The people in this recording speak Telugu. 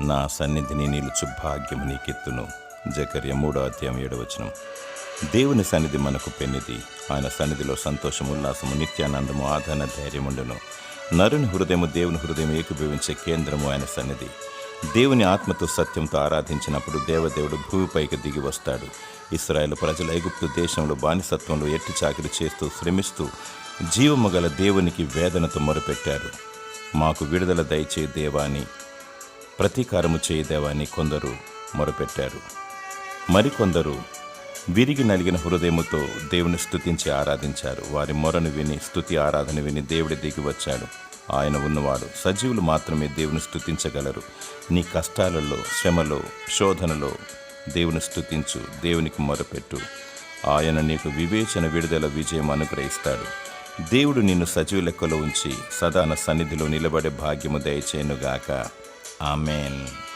నా సన్నిధిని నిలుచు భాగ్యము నీకెత్తును. జకర్య మూడో అధ్యాయం ఏడవచనం దేవుని సన్నిధి మనకు పెన్నిది. ఆయన సన్నిధిలో సంతోషం ఉల్లాసము నిత్యానందము ఆదరణ ధైర్యముండును నరుని హృదయము దేవుని హృదయం ఏకీభవించే కేంద్రము ఆయన సన్నిధి. దేవుని ఆత్మతో సత్యంతో ఆరాధించినప్పుడు దేవదేవుడు భూమిపైకి దిగి వస్తాడు. ఇస్రాయేల్ ప్రజలు ఎగుప్తు దేశంలో బానిసత్వంలో ఎట్టి చాకిరి చేస్తూ శ్రమిస్తూ జీవము గల దేవునికి వేదనతో మొరపెట్టారు. మాకు విడుదల దయచే దేవాని ప్రతీకారము చేయదేవాని కొందరు మొరపెట్టారు. మరికొందరు విరిగి నలిగిన హృదయముతో దేవుని స్థుతించి ఆరాధించారు. వారి మొరను విని స్తుతి ఆరాధన విని దేవుడి దిగి వచ్చాడు. ఆయన ఉన్నవాడు సజీవులు మాత్రమే దేవుని స్థుతించగలరు నీ కష్టాలలో శ్రమలో శోధనలో దేవుని స్థుతించు దేవునికి మొరపెట్టు. ఆయన నీకు వివేచన విడుదల విజయం అనుగ్రహిస్తాడు. దేవుడు నిన్ను సజీవ లెక్కలో ఉంచి సదాన సన్నిధిలో నిలబడే భాగ్యము దయచేయునుగాక. Amen.